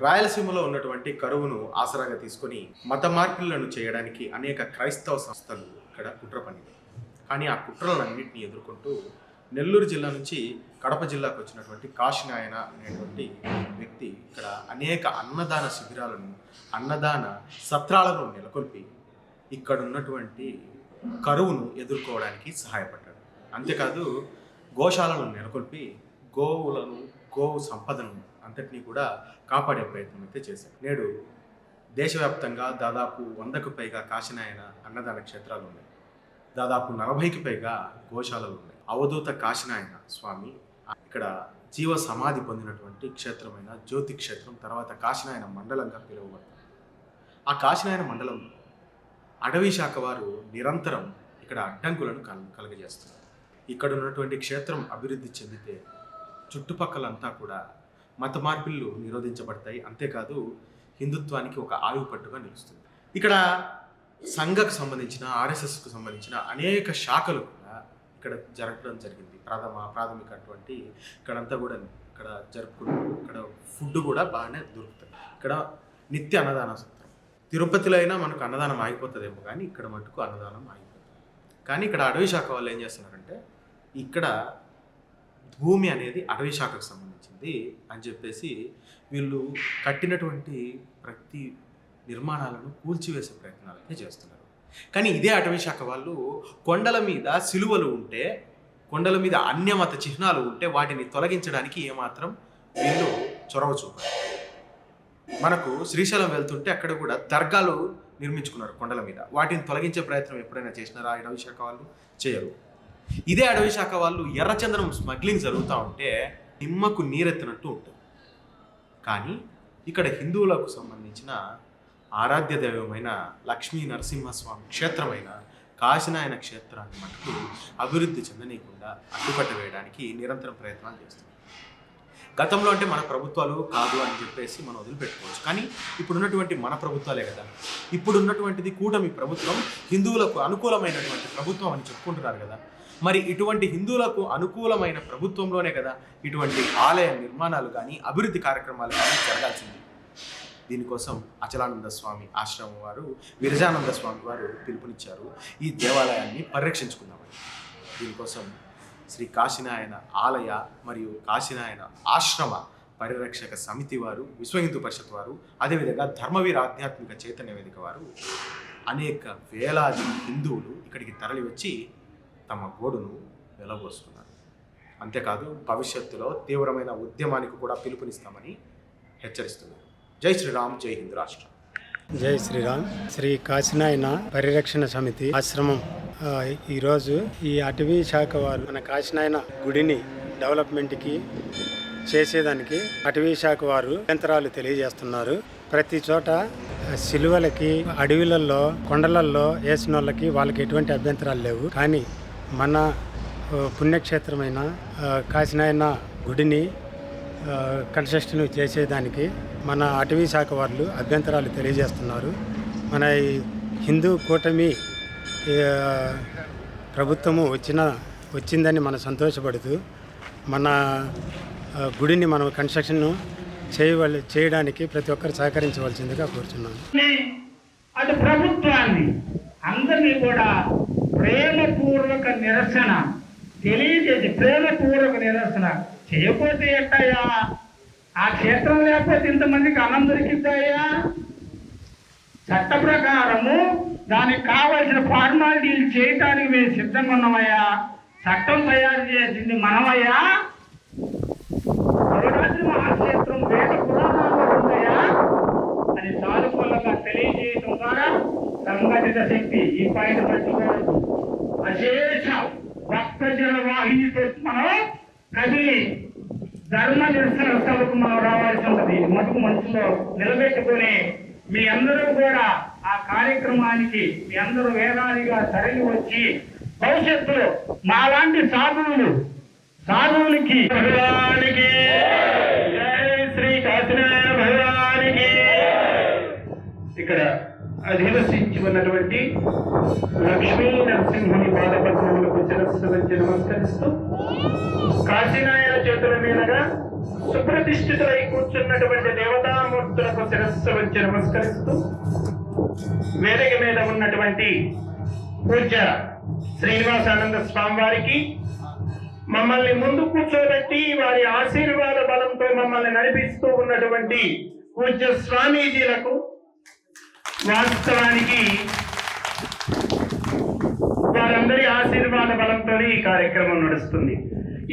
రాయలసీమలో ఉన్నటువంటి కరువును ఆసరాగా తీసుకొని మత మార్పులను చేయడానికి అనేక క్రైస్తవ సంస్థలు ఇక్కడ కుట్ర పనిది కానీ ఆ కుట్రలన్నింటినీ ఎదుర్కొంటూ నెల్లూరు జిల్లా నుంచి కడప జిల్లాకు వచ్చినటువంటి కాశీనాయన అనేటువంటి వ్యక్తి ఇక్కడ అనేక అన్నదాన శిబిరాలను అన్నదాన సత్రాలను నెలకొల్పి ఇక్కడ ఉన్నటువంటి కరువును ఎదుర్కోవడానికి సహాయపడ్డాడు. అంతేకాదు గోశాలను నెలకొల్పి గోవులను గోవు సంపదను అంతటినీ కూడా కాపాడే ప్రయత్నం అయితే చేశాడు నేడు దేశవ్యాప్తంగా దాదాపు వందకు పైగా కాశీనాయన అన్నదాన క్షేత్రాలు ఉన్నాయి. దాదాపు నలభైకి పైగా గోశాలలు ఉన్నాయి. అవధూత కాశీనాయన స్వామి ఇక్కడ జీవ సమాధి పొందినటువంటి క్షేత్రమైన జ్యోతి క్షేత్రం తర్వాత కాశీనాయన మండలంగా పిలువబడుతుంది. ఆ కాశీనాయన మండలం అటవీ శాఖ వారు నిరంతరం ఇక్కడ అడ్డంకులను కల కలుగజేస్తున్నారు. ఇక్కడ ఉన్నటువంటి క్షేత్రం అభివృద్ధి చెందితే చుట్టుపక్కలంతా కూడా మత మార్పిళ్ళు నిరోధించబడతాయి. అంతేకాదు హిందుత్వానికి ఒక ఆయువు పట్టుగా నిలుస్తుంది. ఇక్కడ సంఘకు సంబంధించిన ఆర్ఎస్ఎస్కు సంబంధించిన అనేక శాఖలు కూడా ఇక్కడ జరగడం జరిగింది. ప్రథమ ప్రాథమిక అటువంటి ఇక్కడంతా కూడా ఇక్కడ జరుపుకుంటారు ఇక్కడ ఫుడ్ కూడా బాగానే దొరుకుతుంది ఇక్కడ నిత్య అన్నదాన సూత్రం. తిరుపతిలో అయినా మనకు అన్నదానం ఆగిపోతుందేమో కానీ ఇక్కడ మటుకు అన్నదానం ఆగిపోతుంది. కానీ ఇక్కడ అడవి శాఖ వాళ్ళు ఏం చేస్తున్నారంటే ఇక్కడ భూమి అనేది అటవీ శాఖకు సంబంధించింది అని చెప్పేసి వీళ్ళు కట్టినటువంటి ప్రతి నిర్మాణాలను కూల్చివేసే ప్రయత్నాలు అయితే చేస్తున్నారు. కానీ ఇదే అటవీ శాఖ వాళ్ళు కొండల మీద సిలువలు ఉంటే కొండల మీద అన్యమత చిహ్నాలు ఉంటే వాటిని తొలగించడానికి ఏమాత్రం వీళ్ళు చొరవ చూపారు. మనకు శ్రీశైలం వెళ్తుంటే అక్కడ కూడా దర్గాలు నిర్మించుకున్నారు కొండల మీద. వాటిని తొలగించే ప్రయత్నం ఎప్పుడైనా చేసినారా ఆ అటవీ శాఖ వాళ్ళు? చేయరు. ఇదే అడవి శాఖ వాళ్ళు ఎర్రచందనం స్మగ్లింగ్ జరుగుతూ ఉంటే నిమ్మకు నీరెత్తినట్టు ఉంటుంది. కానీ ఇక్కడ హిందువులకు సంబంధించిన ఆరాధ్య దైవమైన లక్ష్మీ నరసింహస్వామి క్షేత్రమైన కాశీనాయన క్షేత్రాన్ని మటుకు అభివృద్ధి చెందనీయకుండా అడ్డుపట్ట వేయడానికి నిరంతరం ప్రయత్నాలు చేస్తుంది గతంలో అంటే మన ప్రభుత్వాలు కాదు అని చెప్పేసి మనం వదిలిపెట్టుకోవచ్చు. కానీ ఇప్పుడున్నటువంటి మన ప్రభుత్వాలే కదా. ఇప్పుడున్నటువంటిది కూటమి ప్రభుత్వం హిందువులకు అనుకూలమైనటువంటి ప్రభుత్వం అని చెప్పుకుంటున్నారు కదా. మరి ఇటువంటి హిందువులకు అనుకూలమైన ప్రభుత్వంలోనే కదా ఇటువంటి ఆలయ నిర్మాణాలు కానీ అభివృద్ధి కార్యక్రమాలు కానీ జరగాల్సింది. దీనికోసం అచలానంద స్వామి ఆశ్రమం వారు విరజానంద స్వామి వారు పిలుపునిచ్చారు. ఈ దేవాలయాన్ని పరిరక్షించుకుందామని. దీనికోసం శ్రీ కాశీనాయన ఆలయ మరియు కాశీనాయన ఆశ్రమ పరిరక్షక సమితి వారు విశ్వ హిందూ పరిషత్ వారు అదేవిధంగా ధర్మవీర ఆధ్యాత్మిక చైతన్య వేదిక వారు అనేక వేలాది హిందువులు ఇక్కడికి తరలి వచ్చి తమ గోడును వెలబోసుకున్నారు అంతేకాదు భవిష్యత్తులో తీవ్రమైన ఉద్యమానికి కూడా పిలుపునిస్తామని హెచ్చరిస్తున్నారు. జై శ్రీరామ్ జై హింద్ రాష్ట్రం. జై శ్రీరామ్. శ్రీ కాశీనాయన పరిరక్షణ సమితి ఆశ్రమం. ఈరోజు ఈ అటవీ శాఖ వారు మన కాశీనాయన గుడిని డెవలప్మెంట్కి చేసేదానికి అటవీ శాఖ వారు అభ్యంతరాలు తెలియజేస్తున్నారు. ప్రతి చోట శిలువలకి సిలువలకి అడవులలో కొండలల్లో వేసిన వాళ్ళకి వాళ్ళకి ఎటువంటి అభ్యంతరాలు లేవు. కానీ మన పుణ్యక్షేత్రమైన కాశీనాయన గుడిని కన్స్ట్రక్షన్ చేసేదానికి మన అటవీ శాఖ వాళ్ళు అభ్యంతరాలు తెలియజేస్తున్నారు. మన హిందూ కూటమి ప్రభుత్వము వచ్చిన వచ్చిందని మనం సంతోషపడుతూ మన గుడిని మనం కన్స్ట్రక్షన్ చేయవల్ చేయడానికి ప్రతి ఒక్కరు సహకరించవలసిందిగా కోరుచున్నాను. అటు ప్రభుత్వాన్ని అందరినీ కూడా ప్రేమపూర్వక నిరసన. తెలియజేసి ప్రేమపూర్వక నిరసన. చేయకపోతే ఎట్టయ్యా? ఆ క్షేత్రం లేకపోతే ఇంతమందికి అన్నం దొరికిద్దాయా? చట్ట ప్రకారము దానికి కావలసిన ఫార్మాలిటీలు చేయటానికి మేము సిద్ధంగా ఉన్నామయ్యా. చట్టం తయారు చేసింది మనమయ్యా. శివరాత్రి సంఘటిత శక్తి ఈ పాయింట్ పట్టుకోవద్దు అశేష భక్తజన వాహినితో మనం కదిలి ధర్మ నిరసన సభకు మనం రావాల్సి ఉంటుంది. మటుకు మనసులో నిలబెట్టుకుని మీ అందరూ కూడా ఆ కార్యక్రమానికి మీ అందరూ వేలాదిగా తరలి వచ్చి భవిష్యత్తులో మాలాంటి సాధువులు సాధువులకి భగవానికి జై శ్రీ కాశీనారాయణ భగవానికి. ఇక్కడ అధివసించి ఉన్నటువంటి లక్ష్మీ నరసింహుని పాదపద్మములకు శిరస్సు వచ్చి నమస్కరిస్తూ కాశీనాయన చేతుల మీదుగా సుప్రతిష్ఠితులై కూర్చున్నటువంటి దేవతామూర్తులకు శిరస్సు వచ్చి నమస్కరిస్తూ వేదిక మీద ఉన్నటువంటి పూజ్య శ్రీనివాసానంద స్వామి వారికి మమ్మల్ని ముందు కూర్చోబెట్టి వారి ఆశీర్వాద బలంతో మమ్మల్ని నడిపిస్తూ ఉన్నటువంటి పూజ్య స్వామీజీలకు వాస్తవానికి వారందరి ఆశీర్వాద బలంతో ఈ కార్యక్రమం నడుస్తుంది.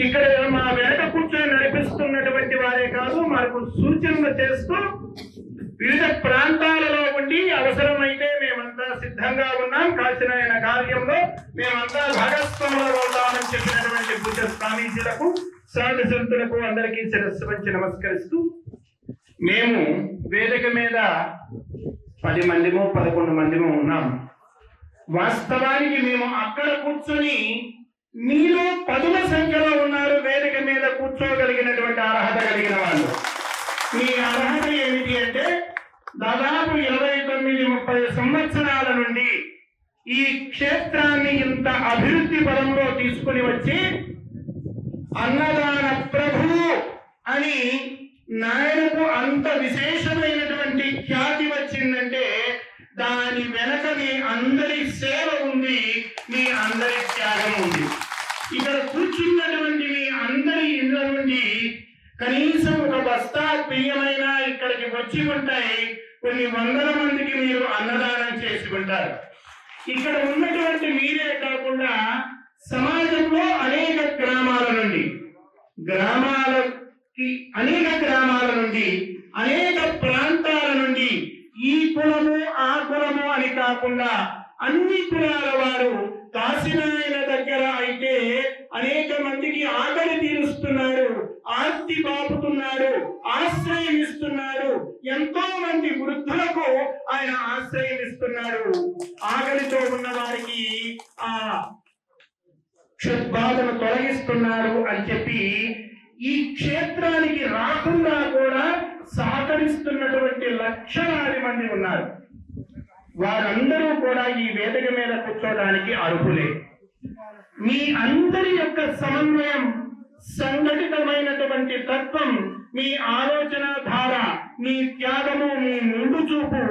ఇక్కడ మా వెనక కూర్చొని నడిపిస్తున్నటువంటి వారే కాదు మనకు సూచనలు చేస్తూ వివిధ ప్రాంతాలలో ఉండి అవసరమైతే మేమంతా సిద్ధంగా ఉన్నాం. కాశీనాయన కార్యంలో మేమంతా భాగస్వాములు అవుతామని చెప్పినటువంటి పూజ స్వామీజీలకు సాధు సంతులకు అందరికీ శిరస్సు వంచి నమస్కరిస్తూ మేము వేదిక మీద పది మందిమో పదకొండు మందిమో ఉన్నాం. వాస్తవానికి మేము అక్కడ కూర్చొని మీలో పదుల సంఖ్యలో ఉన్నారు వేదిక మీద కూర్చోగలిగినటువంటి అర్హత కలిగిన వాళ్ళు. మీ అర్హత ఏమిటి అంటే దాదాపు ఇరవై తొమ్మిది ముప్పై సంవత్సరాల నుండి ఈ క్షేత్రాన్ని ఇంత అభివృద్ధి పదంలో తీసుకుని వచ్చి అన్నదాన ప్రభు అని నాయనకు అంత విశేషమైనటువంటి ఖ్యాతి వచ్చిందంటే దాని వెనక మీ అందరి సేవ ఉంది మీ అందరి త్యాగం ఉంది. ఇక్కడ కూర్చున్నటువంటి మీ అందరి ఇళ్ళ నుండి కనీసం ఒక బస్తా బియ్యమైనా ఇక్కడికి వచ్చి ఉంటాయి. కొన్ని వందల మందికి మీరు అన్నదానం చేసి ఉంటారు. ఇక్కడ ఉన్నటువంటి మీరే కాకుండా సమాజంలో అనేక గ్రామాల నుండి గ్రామాలకి అనేక గ్రామాల నుండి అనేక ప్రాంతాల నుండి ఈ కులము ఆ కులము అని కాకుండా అన్ని కులాల వారు కాశీనాయన దగ్గర అయితే అనేక మందికి ఆకలి తీరుస్తున్నారు ఆస్తి పాపుతున్నారు ఆశ్రయం ఇస్తున్నారు. ఎంతో మంది వృద్ధులకు ఆయన ఆశ్రయం ఇస్తున్నాడు ఆకలితో ఉన్న వారికి ఆ క్షుద్బాధను తొలగిస్తున్నారు అని చెప్పి ఈ క్షేత్రానికి రాకుండా కూడా సహకరిస్తున్నటువంటి లక్షలాది మంది ఉన్నారు. వారందరూ కూడా ఈ వేదిక మీద కూర్చోడానికి అర్హులే. మీ అందరి యొక్క సమన్వయం సంఘటితమైనటువంటి తత్వం మీ ఆలోచన ధార మీ త్యాగము మీ ముందు చూపు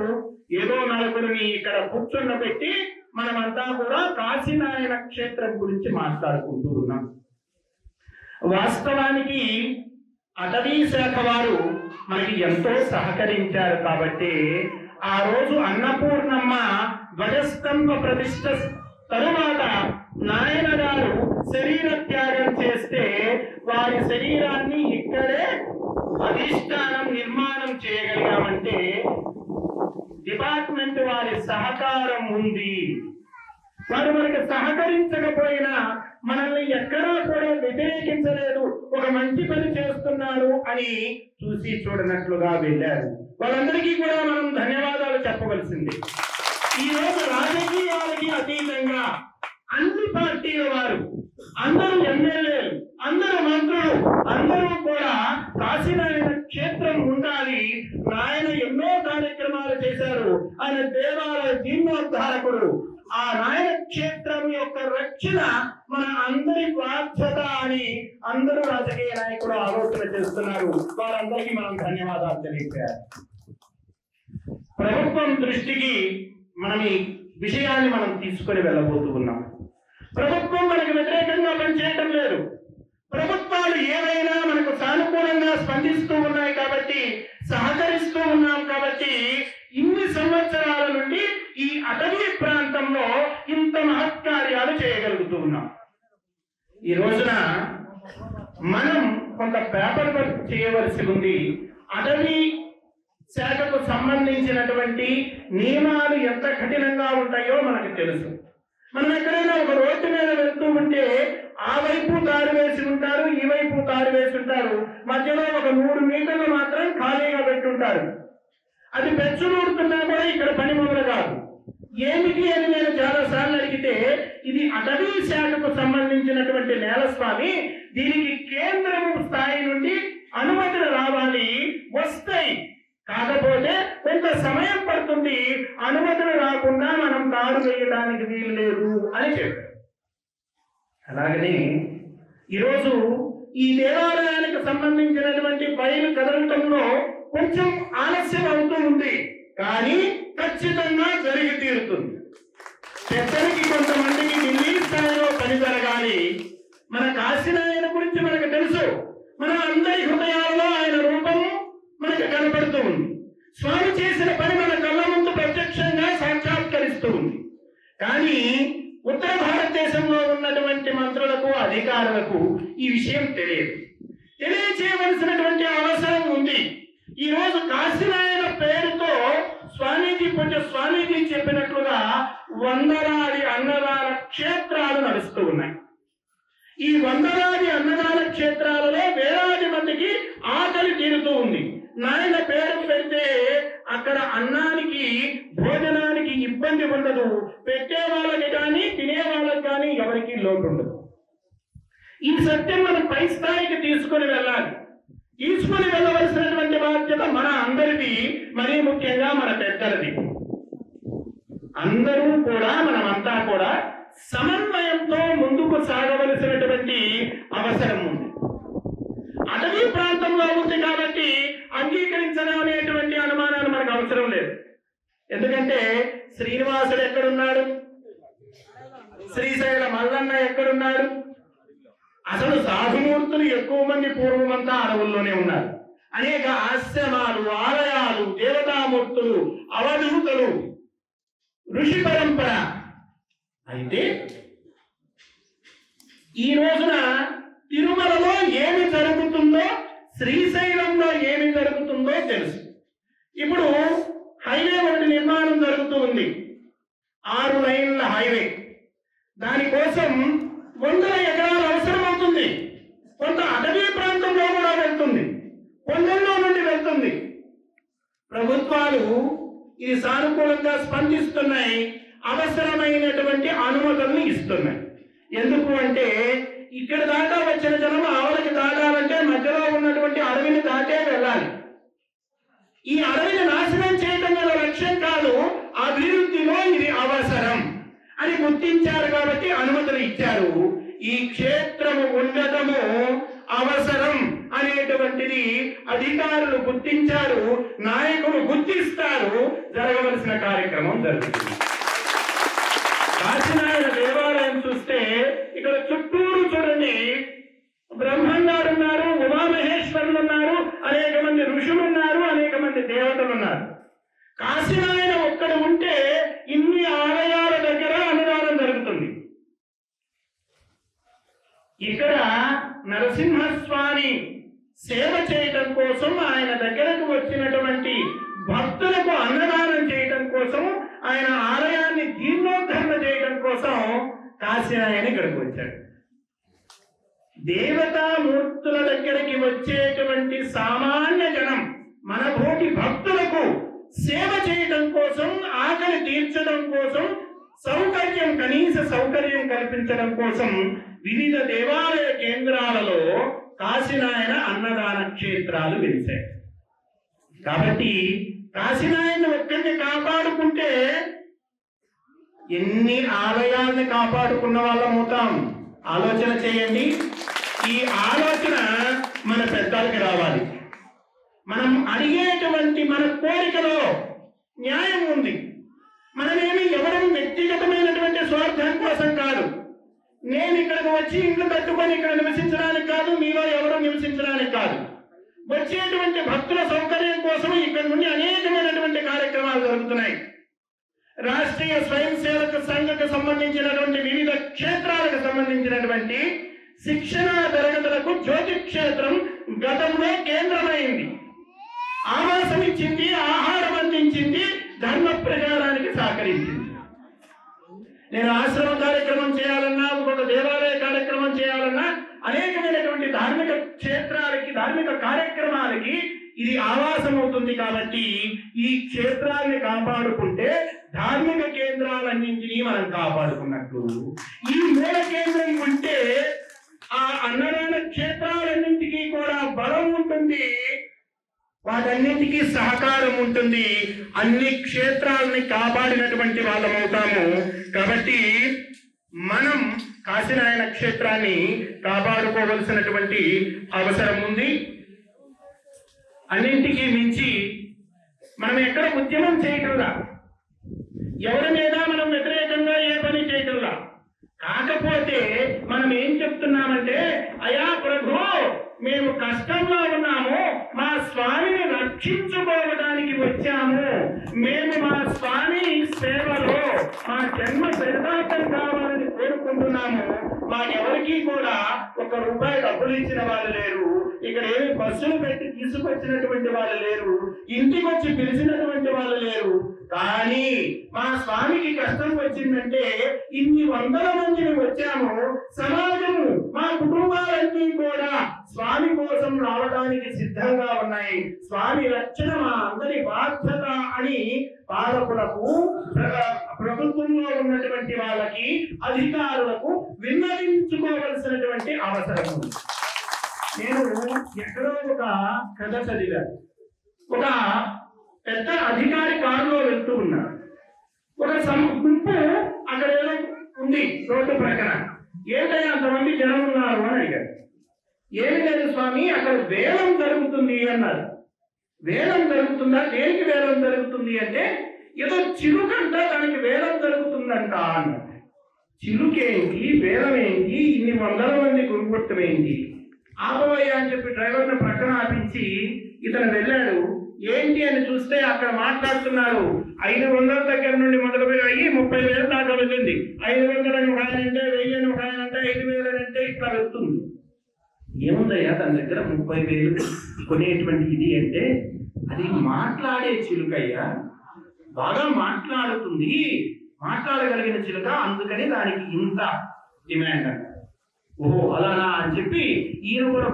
ఏదో నలుగురిని ఇక్కడ కూర్చున్న పెట్టి మనమంతా కూడా కాశీనాయన క్షేత్రం గురించి మాట్లాడుకుంటూ ఉన్నాం. వాస్తవానికి అటవీ శాఖ వారు మనకి ఎంతో సహకరించారు కాబట్టి ఆ రోజు అన్నపూర్ణమ్మ ధ్వజస్తంభ ప్రతిష్ట తరువాత నాయన గారు శరీర త్యాగం చేస్తే వారి శరీరాన్ని ఇక్కడే అధిష్టానం నిర్మాణం చేయగలిగామంటే డిపార్ట్మెంట్ వారి సహకారం ఉంది. వారు మనకి సహకరించకపోయినా మనల్ని ఎక్కడా కూడా వ్యతిరేకించలేదు. ఒక మంచి పని చేస్తున్నారు అని చూసి చూడనట్లుగా వెళ్ళారు. వాళ్ళందరికీ కూడా మనం ధన్యవాదాలు చెప్పవలసింది. ఈ రోజు రాజకీయాలకి అతీతంగా అన్ని పార్టీల వారు అందరూ ఎమ్మెల్యేలు అందరూ మంత్రులు అందరూ కూడా కాశీనారాయణ క్షేత్రం ఉండాలి. ఆయన ఎన్నో కార్యక్రమాలు చేశారు. ఆయన దేవాలయ జీర్ణోద్ధారకుడు ఆ నాయన క్షేత్రం యొక్క రక్షణ మన అందరి బాధ్యత అని అందరూ రాజకీయ నాయకులు ఆలోచన చేస్తున్నారు. వారందరికీ మనం ధన్యవాదాలు తెలియజేయాలి. ప్రభుత్వం దృష్టికి మనం ఈ విషయాన్ని మనం తీసుకొని వెళ్ళబోతూ ఉన్నాం. ప్రభుత్వం మనకు వ్యతిరేకంగా పనిచేయటం లేదు. ప్రభుత్వాలు ఏవైనా మనకు సానుకూలంగా స్పందిస్తూ ఉన్నాయి కాబట్టి సహకరిస్తూ ఉన్నాం కాబట్టి ఇన్ని సంవత్సరాల నుండి ఈ అటవీ ప్రాంతంలో ఇంత మహత్కార్యాలు చేయగలుగుతూ ఉన్నాం. ఈ రోజున మనం కొంత పేపర్ వర్క్ చేయవలసి ఉంది. అటవీ శాఖకు సంబంధించినటువంటి నియమాలు ఎంత కఠినంగా ఉంటాయో మనకు తెలుసు. మనం ఎక్కడైనా ఒక రోడ్డు మీద వెళ్తూ ఉంటే ఆ వైపు దారి వేసి ఉంటారు ఈ వైపు కారు వేసి ఉంటారు. మధ్యలో ఒక మూడు మీటర్లు మాత్రం ఖాళీగా పెట్టుంటారు అది పెచ్చులూరుతున్నా కూడా ఇక్కడ పని మొదలు కాదు. ఏమిటి అని నేను చాలా సార్లు అడిగితే ఇది అటవీ శాఖకు సంబంధించినటువంటి నేలస్వామి దీనికి కేంద్రం స్థాయి నుండి అనుమతులు రావాలి వస్తాయి. కాకపోతే కొంత సమయం పడుతుంది అనుమతులు రాకుండా మనం కారు వేయడానికి వీలు లేదు అని చెప్పారు. అలాగని ఈరోజు ఈ దేవాలయానికి సంబంధించినటువంటి ఫైల్ కదలటంలో కొంచెం ఆలస్యం అవుతూ ఉంది. కానీ ఖచ్చితంగా జరిగి తీరుతుంది. పెద్దలకి కొంతమంది ఢిల్లీ స్థాయిలో పని జరగాలి మన కాశీనాయన గురించి మనకు తెలుసు మన అందరి హృదయాల్లో ఆయన రూపం మనకు కనపడుతూ ఉంది స్వామి చేసిన పని మన కళ్ళ ముందు ప్రత్యక్షంగా సాక్షాత్కరిస్తూ ఉంది కానీ ఉత్తర భారతదేశంలో ఉన్నటువంటి మంత్రులకు అధికారులకు ఈ విషయం తెలియదు తెలియచేయవలసినటువంటి అవసరం ఉంది ఈ రోజు కాశీనాయన పేరుతో స్వామీజీ పూజ స్వామీజీ చెప్పినట్లుగా వందలాది అన్నదాన క్షేత్రాలు నడుస్తూ ఉన్నాయి ఈ వందలాది అన్నదాన క్షేత్రాలలో వేలాది మందికి ఆకలి తీరుతూ ఉంది నాయన పేరు పెడితే అక్కడ అన్నానికి భోజనానికి ఇబ్బంది ఉండదు పెట్టే వాళ్ళకి కానీ తినే వాళ్ళకి కానీ ఎవరికి లోటు ఉండదు ఈ సత్యం మనం పై స్థాయికి తీసుకొని వెళ్ళాలి తీసుకొని వెళ్ళవలసినటువంటి బాధ్యత మన అందరిది మరీ ముఖ్యంగా మన పెద్దలది. అందరూ కూడా మనమంతా కూడా సమన్వయంతో ముందుకు సాగవలసినటువంటి అవసరం ఉంది. అటవీ ప్రాంతంలో ఉంది కాబట్టి అంగీకరించడం అనేటువంటి అనుమానాలు మనకు అవసరం లేదు. ఎందుకంటే శ్రీనివాసుడు ఎక్కడున్నాడు? శ్రీశైల మల్లన్న ఎక్కడున్నాడు? అసలు సాధుమూర్తులు ఎక్కువ మంది పూర్వమంతా అడవుల్లోనే ఉన్నారు. అనేక ఆశ్రమాలు ఆలయాలు దేవతామూర్తులు అవధూతలు ఋషి పరంపర. అయితే ఈ రోజున తిరుమలలో ఏమి జరుగుతుందో శ్రీశైలంలో ఏమి జరుగుతుందో తెలుసు. ఇప్పుడు హైవే ఒకటి నిర్మాణం జరుగుతూ ఉంది. ఆరు లైన్ల హైవే. దానికోసం వందల ఎకరాల అవసరం అవుతుంది. కొంత అటవీ ప్రాంతంలో కూడా వెళ్తుంది. కొండల్లో నుండి వెళ్తుంది. ప్రభుత్వాలు ఇది సానుకూలంగా స్పందిస్తున్నాయి. అవసరమైనటువంటి అనుమతులను ఇస్తున్నాయి. ఎందుకు అంటే ఇక్కడ దాకా వచ్చిన జనం ఆవులకి దాటాలంటే మధ్యలో ఉన్నటువంటి అడవిని దాటే వెళ్ళాలి. ఈ అడవిని నాశనం చేయడం గల లక్ష్యం కాదు అభివృద్ధిలో ఇది అవసరం అని గుర్తించారు కాబట్టి అనుమతులు ఇచ్చారు. ఈ క్షేత్రము ఉండటము అవసరం. అనేటువంటిది అధికారులు గుర్తించారు నాయకులు గుర్తిస్తారు జరగవలసిన కార్యక్రమం జరుగుతుంది. కాశీనారాయణ దేవాలయం చూస్తే ఇక్కడ చుట్టూరు చూడండి. బ్రహ్మంగారు ఉన్నారు ఉమామహేశ్వరులు ఉన్నారు అనేక మంది ఋషులు ఉన్నారు అనేక మంది దేవతలు ఉన్నారు. కాశీనాయన ఒక్కడు ఉంటే ఇన్ని ఆలయాల దగ్గర అన్నదానం జరుగుతుంది. ఇక్కడ నరసింహ సేవ చేయటం కోసం ఆయన దగ్గరకు వచ్చినటువంటి భక్తులకు అన్నదానం చేయటం కోసం ఆయన ఆలయాన్ని జీర్ణోద్ధరణ చేయటం కోసం కాశీనాయన ఇక్కడికి వచ్చాడు. దేవతామూర్తుల దగ్గరికి వచ్చేటువంటి సామాన్య జనం మన భూమి భక్తులకు సేవ చేయటం కోసం ఆకలి తీర్చడం కోసం సౌకర్యం కనీస సౌకర్యం కల్పించడం కోసం వివిధ దేవాలయ కేంద్రాలలో కాశీనాయన అన్నదాన క్షేత్రాలు వెలిశాయి కాబట్టి కాశీనాయన ఒక్కరిని కాపాడుకుంటే ఎన్ని ఆలయాల్ని కాపాడుకున్న వాళ్ళం అవుతాం? ఆలోచన చేయండి. ఈ ఆలోచన మన పెద్దలకి రావాలి. మనం అడిగేటువంటి మన కోరికలో న్యాయం ఉంది. మనమేమి ఎవరి వ్యక్తిగతమైనటువంటి స్వార్థం కోసం కాదు. నేను ఇక్కడికి వచ్చి ఇంట్లో కట్టుకొని ఇక్కడ నివసించడానికి కాదు మీలో ఎవరు నివసించడానికి కాదు. వచ్చేటువంటి భక్తుల సౌకర్యం కోసం ఇక్కడ నుండి అనేకమైనటువంటి కార్యక్రమాలు జరుగుతున్నాయి. రాష్ట్రీయ స్వయం సేవక సంఘకు సంబంధించినటువంటి వివిధ క్షేత్రాలకు సంబంధించినటువంటి శిక్షణ తరగతులకు జ్యోతి క్షేత్రం గతంలో కేంద్రమైంది. ఆవాసం ఇచ్చింది ఆహారం అందించింది ధర్మ ప్రచారానికి సహకరించింది. నేను ఆశ్రమ కార్యక్రమం చేయాలన్నా ఒక దేవాలయ కార్యక్రమం చేయాలన్నా అనేకమైనటువంటి ధార్మిక క్షేత్రాలకి ధార్మిక కార్యక్రమాలకి ఇది ఆవాసం అవుతుంది కాబట్టి ఈ క్షేత్రాన్ని కాపాడుకుంటే ధార్మిక కేంద్రాలన్నింటినీ మనం కాపాడుకున్నట్లు ఈ మూల కేంద్రం ఉంటే ఆ అన్నదాన క్షేత్రాలన్నీ కూడా బలం ఉంటుంది వాటన్నిటికీ సహకారం ఉంటుంది. అన్ని క్షేత్రాలని కాపాడినటువంటి వాళ్ళం అవుతాము కాబట్టి మనం కాశీనాయన క్షేత్రాన్ని కాపాడుకోవలసినటువంటి అవసరం ఉంది. అన్నింటికీ మించి మనం ఎక్కడ ఉద్యమం చేయటంలా? ఎవరి మీద మనం వ్యతిరేకంగా ఏ పని చేయటంలా? కాకపోతే మనం ఏం చెప్తున్నామంటే అయా ప్రభు మేము కష్టంలో ఉన్నాము మా స్వామిని రక్షించుకోవడానికి వచ్చాము. మేము మా స్వామి సేవలో మా జన్మ సిద్ధాంతం కావాలని కోరుకుంటున్నాము. మాకెవరికి కూడా ఒక రూపాయి డబ్బులు ఇచ్చిన వాళ్ళు లేరు. ఇక్కడ ఏమి బస్సులు పెట్టి తీసుకొచ్చినటువంటి వాళ్ళు లేరు. ఇంటికి వచ్చి పిలిచినటువంటి వాళ్ళు లేరు. కానీ మా స్వామికి కష్టం వచ్చిందంటే ఇన్ని వందల మంది వచ్చాము. సమాజము మా కుటుంబాలన్నీ కూడా స్వామి కోసం రావడానికి సిద్ధంగా ఉన్నాయి. స్వామి రక్షణ మా అందరి బాధ్యత అని పాలకులకు ప్ర- ప్రభుత్వంలో ఉన్నటువంటి వాళ్ళకి అధికారులకు విన్నవించుకోవలసినటువంటి అవసరం నేను ఎక్కడో ఒక కథ చదివాను. ఒక పెద్ద అధికారి కారులో వెళ్తూ ఉన్నాడు. ఒక సం- గుంపు అక్కడ ఏదో ఉంది రోడ్డు ప్రక్కన. ఏంటంటే అంతమంది జనం ఉన్నారు అని అడిగారు ఏమి లేదు స్వామి అక్కడ వేలం జరుగుతుంది అన్నారు. వేలం జరుగుతుందా? దేనికి వేలం జరుగుతుంది అంటే ఏదో చిరుకంట దానికి వేలం జరుగుతుందంట అన్నారు. చిరుకేంటి? వేలం ఏంటి ఇన్ని వందల మంది గురుగొట్టం ఆపవయ్య అని చెప్పి డ్రైవర్ని ప్రక్కన ఆపించి ఇతను వెళ్ళాడు. ఏంటి అని చూస్తే అక్కడ మాట్లాడుతున్నారు. ఐదు వందల దగ్గర నుండి మొదలుపోయి అయ్యి ముప్పై వేలు దాకా వెళ్ళింది. ఐదు వందలని ఒక ఆయన అంటే వెయ్యి అని ఒక ఆయన అంటే ఐదు వేలు అంటే ఇట్లా వెళ్తుంది. ఏముందయ్యా? తన దగ్గర ముప్పై వేలు కొనేటువంటి ఇది అంటే అది మాట్లాడే చిలుకయ్యా. బాగా మాట్లాడుతుంది. మాట్లాడగలిగిన చిలుక అందుకని దానికి ఇంత డిమాండ్ అన్న ఓహో అలానా అని చెప్పి ఈయన కూడా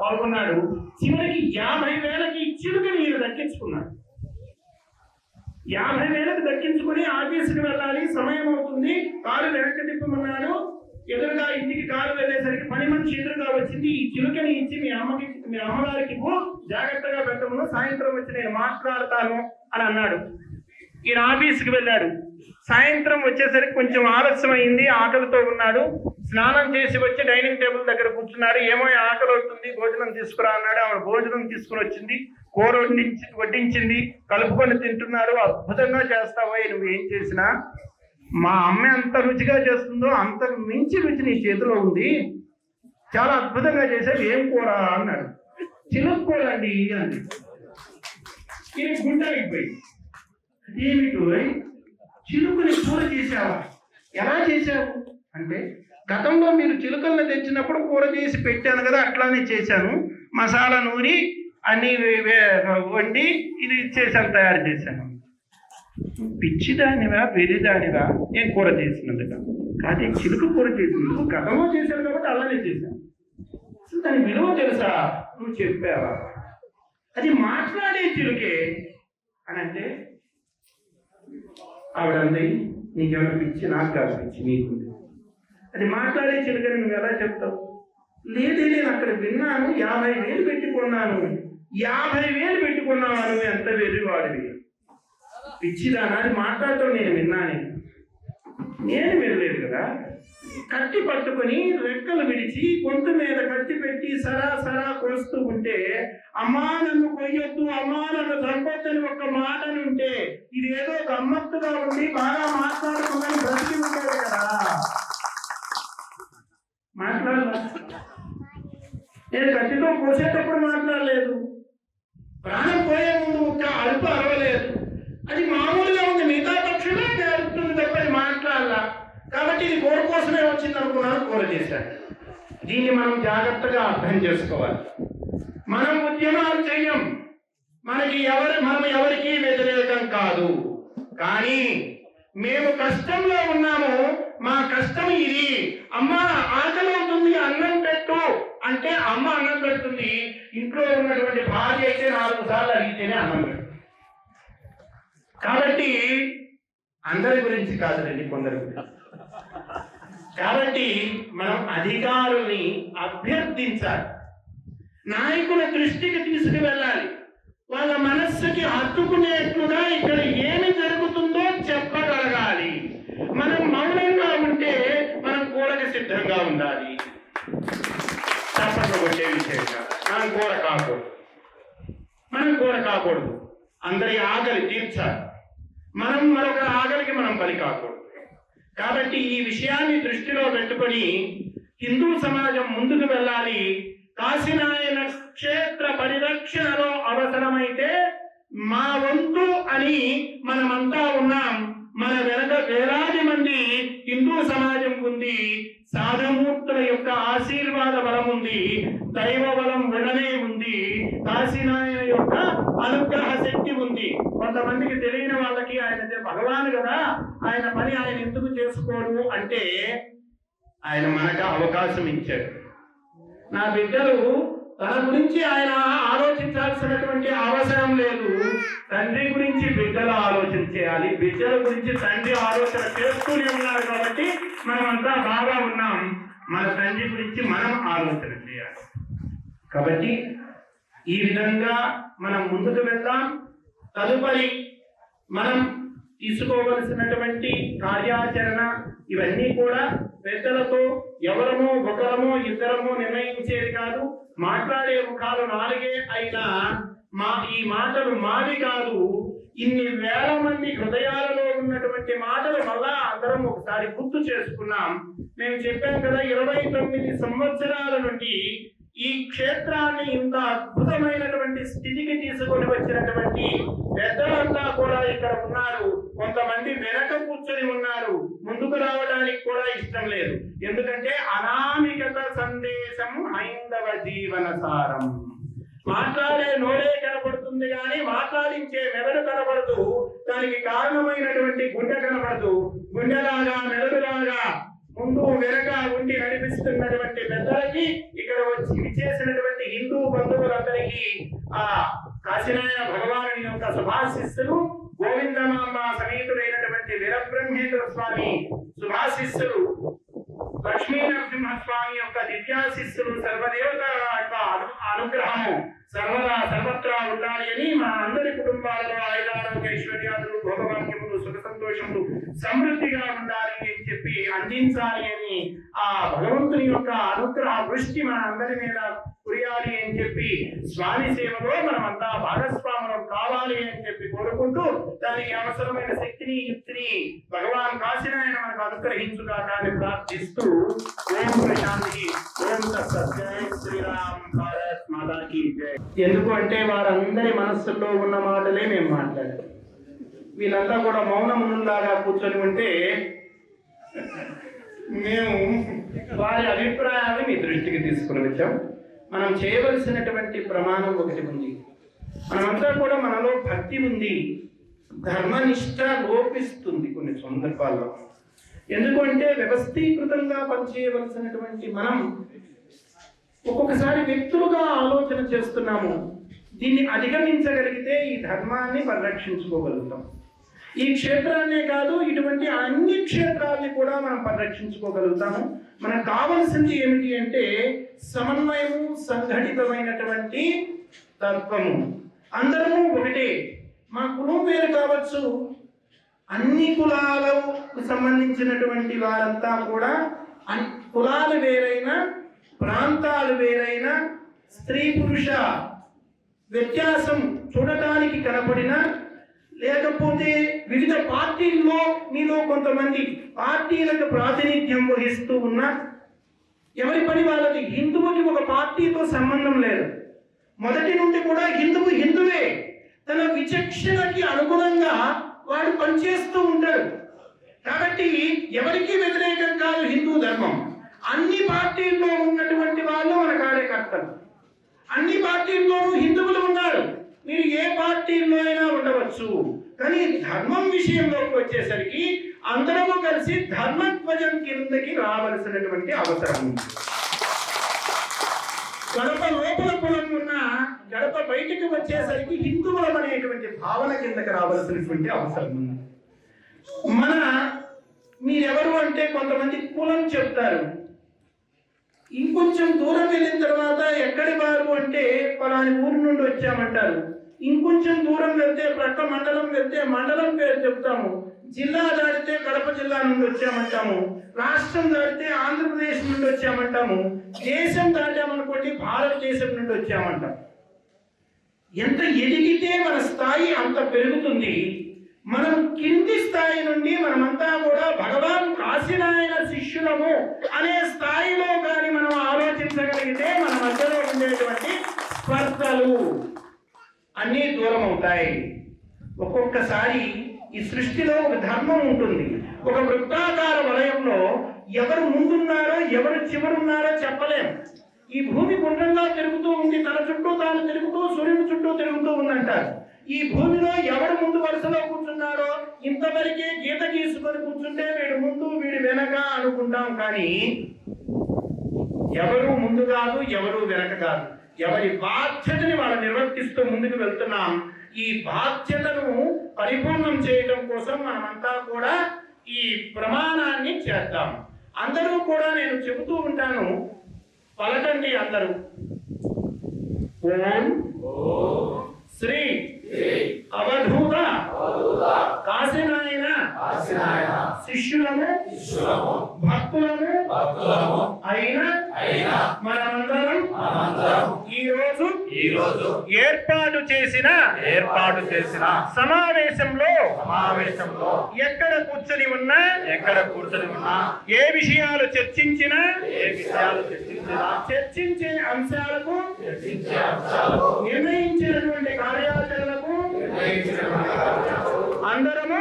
పాల్గొన్నాడు. చివరికి యాభై వేలకి చిలుకని ఈయన దక్కించుకున్నాడు. యాభై వేలకు దక్కించుకుని ఆఫీసుకి వెళ్ళాలి సమయం అవుతుంది కారు వెనక్కి తిప్పమన్నాడు. ఎదురుగా ఇంటికి కారు వెళ్ళేసరికి పని మనిషి ఎదురుగా వచ్చింది ఈ చిలుకని ఇచ్చి మీ అమ్మకి మీ అమ్మగారికి జాగ్రత్తగా పెట్టమను సాయంత్రం వచ్చి నేను మాట్లాడతాను అని అన్నాడు. ఈయన ఆఫీస్కి వెళ్ళాడు. సాయంత్రం వచ్చేసరికి కొంచెం ఆలస్యం అయింది ఆకలితో ఉన్నాడు. స్నానం చేసి వచ్చి డైనింగ్ టేబుల్ దగ్గర కూర్చున్నాడు. ఏమో ఆకలి అవుతుంది భోజనం తీసుకురా అన్నాడు. ఆమె భోజనం తీసుకుని వచ్చింది. కూర వడ్డించి వడ్డించింది కలుపుకొని తింటున్నారు. అద్భుతంగా చేస్తావో నువ్వు ఏం చేసినా? మా అమ్మ ఎంత రుచిగా చేస్తుందో అంతకు మించి రుచి నీ చేతిలో ఉంది. చాలా అద్భుతంగా చేశారు ఏం కూర అన్నాడు. చిలుక కూర అండి అంది ఇది గుంటానికి పోయి చిలుకని కూర చేసావా ఎలా చేశావు? అంటే గతంలో మీరు చిలుకలను తెచ్చినప్పుడు కూర చేసి పెట్టాను కదా అట్లానే చేశాను. మసాలా నూరి అన్ని వే- వండి ఇది చేశాను తయారు చేశాను. పిచ్చిదానివా వెరిదానివా నేను కూర చేసినందుక. కానీ చిలుక కూర చేసినందుకు గతంలో చేశాను కాబట్టి అలానే చేశాను అసలు దాని విలువ తెలుసా? నువ్వు చెప్పావా? అది మాట్లాడే చిలుకే అని అంటే ఆవిడ అంది నీకేమైనా పిచ్చి? నాకు కాదు పిచ్చి నీకు. అది మాట్లాడే చిలుకని నువ్వు ఎలా చెప్తావు? లేదే నేను అక్కడ విన్నాను యాభై వేలు పెట్టుకున్నాను యాభై వేలు పెట్టుకున్నాను నువ్వు ఎంత వెర్రివాడివి? పిచ్చిదానా అని మాట్లాడటం నేను విన్నాను. నేను వెళ్ళలేదు కదా. కత్తి పట్టుకొని రెక్కలు విడిచి గొంతు మీద కత్తి పెట్టి సరా సరా కొలుస్తూ ఉంటే అమ్మా నన్ను కొయ్యొద్దు అమ్మా నన్ను చంపొద్దని ఒక్క మాట అని ఉంటే ఇది ఏదో గమ్మత్తుగా ఉండి బాగా మాట్లాడుకుందని బ్రతికి ఉండేది కదా. మాట్లాడలా? నేను కత్తితో కోసేటప్పుడు మాట్లాడలేదు. ప్రాణం పోయే ముందు ఒక్క అడుపు అరవలేదు. అది మామూలుగా ఉంది. మిగతా పక్షులే జరుగుతుంది తప్ప అది మాట్లాడాల. కాబట్టి ఇది కూర కోసమే వచ్చింది అనుకున్నాను కోర చేశాను దీన్ని మనం జాగ్రత్తగా అర్థం చేసుకోవాలి. మనం ఉద్యమాలు చెయ్యం. మనకి ఎవరు మనం ఎవరికి వ్యతిరేకం కాదు. కానీ మేము కష్టంలో ఉన్నాము. మా కష్టం ఇది. అమ్మ ఆకలి అవుతుంది అన్నం పెట్టు అంటే అమ్మ అన్నం పెడుతుంది. ఇంట్లో ఉన్నటువంటి భార్య అయితే నాలుగు సార్లు అడిగితేనే అన్నం పెడుతుంది. కాబట్టి అందరి గురించి కాదులేండి కొందరి గురించి. కాబట్టి మనం అధికారుల్ని అభ్యర్థించాలి. నాయకుల దృష్టికి తీసుకువెళ్ళాలి. వాళ్ళ మనస్సుకి హత్తుకునేట్లుగా ఇక్కడ ఏమి జరుగుతుందో చెప్పగలగాలి. మనం మౌనంగా ఉంటే ఉండాలి. చప్పట్లు కొట్టే విషయం కాదు. మనం కూడ కాకూడదు. మనం కూడ కాకూడదు. అందరి ఆకలి తీర్చాలి. మనం మరొక ఆకలికి మనం బలి కాకూడదు. కాబట్టి ఈ విషయాన్ని దృష్టిలో పెట్టుకొని హిందూ సమాజం ముందుకు వెళ్ళాలి. కాశీనాయన క్షేత్ర పరిరక్షణలో అవసరమైతే మా వంతు అని మనమంతా ఉన్నాం. మన వెనక వేలాది మంది హిందూ సమాజం ఉంది. సాధుమూర్తుల యొక్క ఆశీర్వాద బలం ఉంది. దైవ బలం వెడనే ఉంది. కాశీనాయన యొక్క అనుగ్రహ శక్తి కొంతమందికి తెలియని వాళ్ళకి ఆయన భగవాన్ కదా. ఆయన పని ఆయన ఎందుకు చేసుకోడు అంటే ఆయన మనకు అవకాశం ఇచ్చాడు. నా బిడ్డలు తన గురించి ఆయన ఆలోచించాల్సినటువంటి అవసరం లేదు. తండ్రి గురించి బిడ్డలు ఆలోచన చేయాలి. బిడ్డల గురించి తండ్రి ఆలోచన చేస్తూనే ఉన్నారు కాబట్టి మనమంతా బాగా ఉన్నాం. మన తండ్రి గురించి మనం ఆలోచన చేయాలి. కాబట్టి ఈ విధంగా మనం ముందుకు వెళ్దాం. తదుపరి మనం తీసుకోవలసినటువంటి కార్యాచరణ ఇవన్నీ కూడా పెద్దలతో ఎవరమో ఒకరమో ఇద్దరమో నిర్ణయించేది కాదు. మాట్లాడే ముఖాలు నాలుగే అయినా మా ఈ మాటలు మావి కాదు. ఇన్ని వేల మంది హృదయాలలో ఉన్నటువంటి మాటలు మళ్ళా అందరం ఒకసారి గుర్తు చేసుకున్నాం. మేము చెప్పాం కదా ఇరవై తొమ్మిది సంవత్సరాల నుండి ఈ క్షేత్రాన్ని ఇంత అద్భుతమైనటువంటి స్థితికి తీసుకొని వచ్చినటువంటి పెద్దలంతా కూడా ఇక్కడ ఉన్నారు. కొంతమంది వెనక కూర్చొని ఉన్నారు. ముందుకు రావడానికి కూడా ఇష్టం లేదు. ఎందుకంటే అనామికత సందేశం హైందవ జీవన సారం. మాట్లాడే నోడే కనపడుతుంది కానీ మాట్లాడించే మెదడు కనపడదు. దానికి కారణమైనటువంటి గుండె కనపడదు. గుండెలాగా మెదడులాగా ముందు వెనక ఉండి నడిపిస్తున్నటువంటి పెద్దలకి ఇక్కడ వచ్చి విచ్చేసినటువంటి హిందూ బంధువులందరికీ ఆ కాశీనారాయణ భగవాను యొక్క శుభాశిస్సులు గోవిందమాంబ సమేతుడైనటువంటి వీరబ్రహ్మేంద్ర స్వామి శుభాశిస్సులు లక్ష్మీనరసింహ స్వామి యొక్క దివ్యాశిస్సులు సర్వదేవత యొక్క అను- అనుగ్రహము సర్వదా సర్వత్రా ఉండాలి అని మా అందరి కుటుంబాలలో ఆయుధారోగ్య ఐశ్వర్యాలు భోగవాక్యములు సుఖ సంతోషములు సమృద్ధిగా ఉండాలి అని చెప్పి అందించాలి అని ఆ భగవంతుని యొక్క అనుగ్రహ దృష్టి మన అందరి మీద కురియాలి అని చెప్పి స్వామి సేవలో మనమంతా భాగస్వాములం కావాలి అని చెప్పి కోరుకుంటూ దానికి అవసరమైన శక్తిని యుక్తిని భగవాన్ కాశీనారాయణ మనకు అనుగ్రహించుగాక అని ప్రార్థిస్తూ ఓం ప్రశాంతికి ఓం శ్రీరామ్ భారత్ మాతాకి జై. ఎందుకు అంటే వారందరి మనస్సుల్లో ఉన్న మాటలే మేము మాట్లాడాం. వీళ్ళంతా కూడా మౌనం ఉన్నలాగా కూర్చొని ఉంటే మేము వారి అభిప్రాయాన్ని మీ దృష్టికి తీసుకుని వచ్చాం. మనం చేయవలసినటువంటి ప్రమాణం ఒకటి ఉంది. మనమంతా కూడా మనలో భక్తి ఉంది. ధర్మనిష్ట లోపిస్తుంది కొన్ని సందర్భాల్లో. ఎందుకంటే వ్యవస్థీకృతంగా పనిచేయవలసినటువంటి మనం ఒక్కొక్కసారి వ్యక్తులుగా ఆలోచన చేస్తున్నాము. దీన్ని అధిగమించగలిగితే ఈ ధర్మాన్ని పరిరక్షించుకోగలుగుతాం. ఈ క్షేత్రాన్నే కాదు ఇటువంటి అన్ని క్షేత్రాల్ని కూడా మనం పరిరక్షించుకోగలుగుతాము. మనకు కావలసింది ఏమిటి అంటే సమన్వయము సంఘటితమైనటువంటి తత్వము. అందరము ఒకటే. మా కులం వేరు కావచ్చు. అన్ని కులాలకు సంబంధించినటువంటి వారంతా కూడా అన్- కులాలు వేరైనా ప్రాంతాలు వేరైనా స్త్రీ పురుష వ్యత్యాసం చూడటానికి కనపడిన లేకపోతే వివిధ పార్టీల్లో మీలో కొంతమంది పార్టీలకు ప్రాతినిధ్యం వహిస్తూ ఉన్న ఎవరి పని వాళ్ళకి హిందువుకి ఒక పార్టీతో సంబంధం లేదు. మొదటి నుండి కూడా హిందువు హిందువే. తన విచక్షణకి అనుగుణంగా వాడు పనిచేస్తూ ఉంటాడు. కాబట్టి ఎవరికి వ్యతిరేకం కాదు హిందూ ధర్మం. అన్ని పార్టీల్లో ఉన్నటువంటి వాళ్ళు మన కార్యకర్తలు. అన్ని పార్టీల్లోనూ హిందువులు ఉన్నారు. మీరు ఏ పార్టీలో అయినా ఉండవచ్చు. కానీ ధర్మం విషయంలోకి వచ్చేసరికి అందరము కలిసి ధర్మధ్వజం కిందకి రావలసినటువంటి అవసరం ఉంది. గడప లోపల కులం ఉన్న గడప బయటికి వచ్చేసరికి హిందువులం అనేటువంటి భావన కిందకి రావాల్సినటువంటి అవసరం ఉంది. మన మీరెవరు అంటే కొంతమంది కులం చెప్తారు. ఇంకొంచెం దూరం వెళ్ళిన తర్వాత ఎక్కడి వారు అంటే పలాని ఊరు నుండి వచ్చామంటారు. ఇంకొంచెం దూరం వెళ్తే ప్రక్క మండలం వెళ్తే మండలం పేరు చెప్తాము. జిల్లా దాటితే కడప జిల్లా నుండి వచ్చామంటాము. రాష్ట్రం దాటితే ఆంధ్రప్రదేశ్ నుండి వచ్చామంటాము. దేశం దాటామనుకోండి భారతదేశం నుండి వచ్చామంటాం. ఎంత ఎదిగితే మన స్థాయి అంత పెరుగుతుంది. మనం కింది స్థాయి నుండి మనమంతా కూడా భగవాన్ కాశీనాయన శిష్యులము అనే స్థాయిలో కానీ మనం ఆలోచించగలిగితే మన మధ్యలో ఉండేటువంటి స్పర్ధలు అన్నీ దూరం అవుతాయి ఒక్కొక్కసారి ఈ సృష్టిలో ఒక ధర్మం ఉంటుంది. ఒక వృత్తాకార వలయంలో ఎవరు ముందున్నారో ఎవరు చివరున్నారో చెప్పలేం. ఈ భూమి గుండ్రంగా తిరుగుతూ ఉంది తన చుట్టూ తాను తిరుగుతూ సూర్యుని చుట్టూ తిరుగుతూ ఉందంటారు. ఈ భూమిలో ఎవరు ముందు వరుసలో కూర్చున్నారో ఇంతవరకే గీత గీసుకొని కూర్చుంటే వీడు ముందు వీడు వెనక అనుకుంటాం కానీ ఎవరు ముందు కాదు ఎవరు వెనక కాదు. ఎవరి బాధ్యతని వాళ్ళు నిర్వర్తిస్తూ ముందుకు వెళ్తున్నాం. ఈ బాధ్యతను పరిపూర్ణం చేయడం కోసం మనమంతా కూడా ఈ ప్రమాణాన్ని చేద్దాం. అందరూ కూడా నేను చెబుతూ ఉంటాను పలకండి అందరూ. ఓం శ్రీ అవధూత. కాశీనాయన శిష్యులము. భక్తులము. అయిన. మనమందరం. ఈ రోజు. ఈ రోజు. ఏర్పాటు చేసిన. ఏర్పాటు చేసిన. సమావేశంలో. సమావేశంలో. ఎక్కడ కూర్చొని ఉన్నా. ఎక్కడ కూర్చొని ఉన్నా. ఏ విషయాలు చర్చించినా. ఏ విషయాలు చర్చించినా. చర్చించే అంశాలకు. చర్చించే అంశాలకు. నిర్ణయించినటువంటి కార్యాచరణకు. అందరము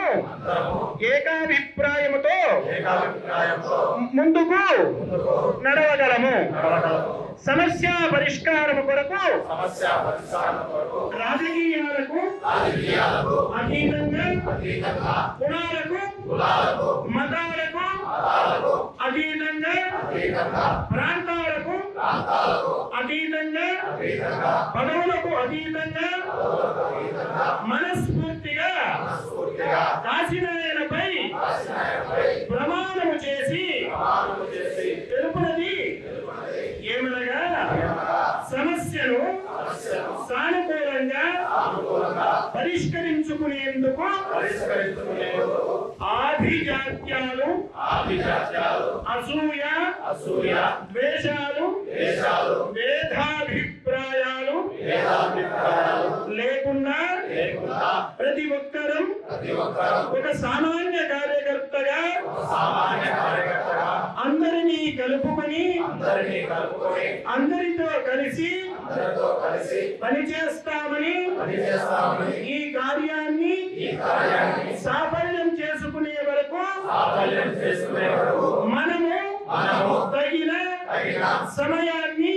ఏకాభిప్రాయముతో ముందుకు నడవగలము. సమస్య పరిష్కారము కొరకు సమస్య పరిష్కారం కొరకు రాజకీయాలకు అతీతంగా కులాలకు మతాలకు అతీతంగా ప్రాంతాలకు ప్రాంతాలకు అతీతంగా పదవులకు అతీతంగా మనస్ఫూర్తిగా కాశీనాయనపై ప్రమాణము చేసి తెలుపునది. ఏమనగా సమస్యను సానుకూలంగా పరిష్కరించుకునేందుకు ఆభిజాత్యాలు అసూయ అసూయ ద్వేషాలు భేదాభిప్రాయాలు లేకుండా ప్రతి ఒక్కరం ఒక సామాన్య కార్యకర్తగా అందరినీ కలుపుకొని అందరినీ కలుపుకొని అందరితో కలిసి అందరితో కలిసి పనిచేస్తామని పనిచేస్తామని ఈ కార్యాన్ని సాఫల్యం చేసుకునే వరకు సాఫల్యం చేసుకునే వరకు మనము తగిన సమయాన్ని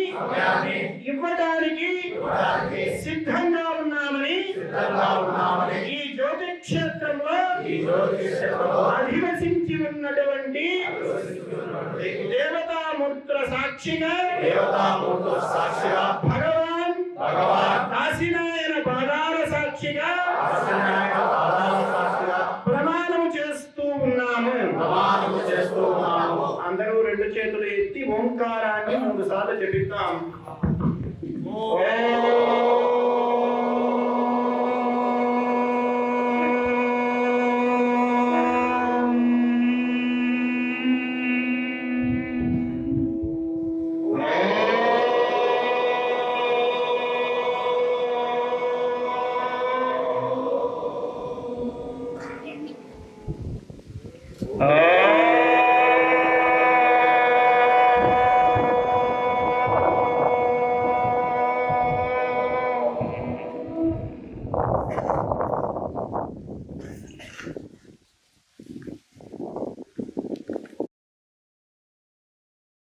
ఇవ్వడానికి సిద్ధంగా ఉన్నామని ఈ జ్యోతి క్షేత్రంలో ఈ జ్యోతిషంలో అధివసించి ఉన్నటువంటి దేవతామూర్తుల సాక్షిగా భగవాన్ భగవాన్ కాశీనాయన పాదాల సాక్షిగా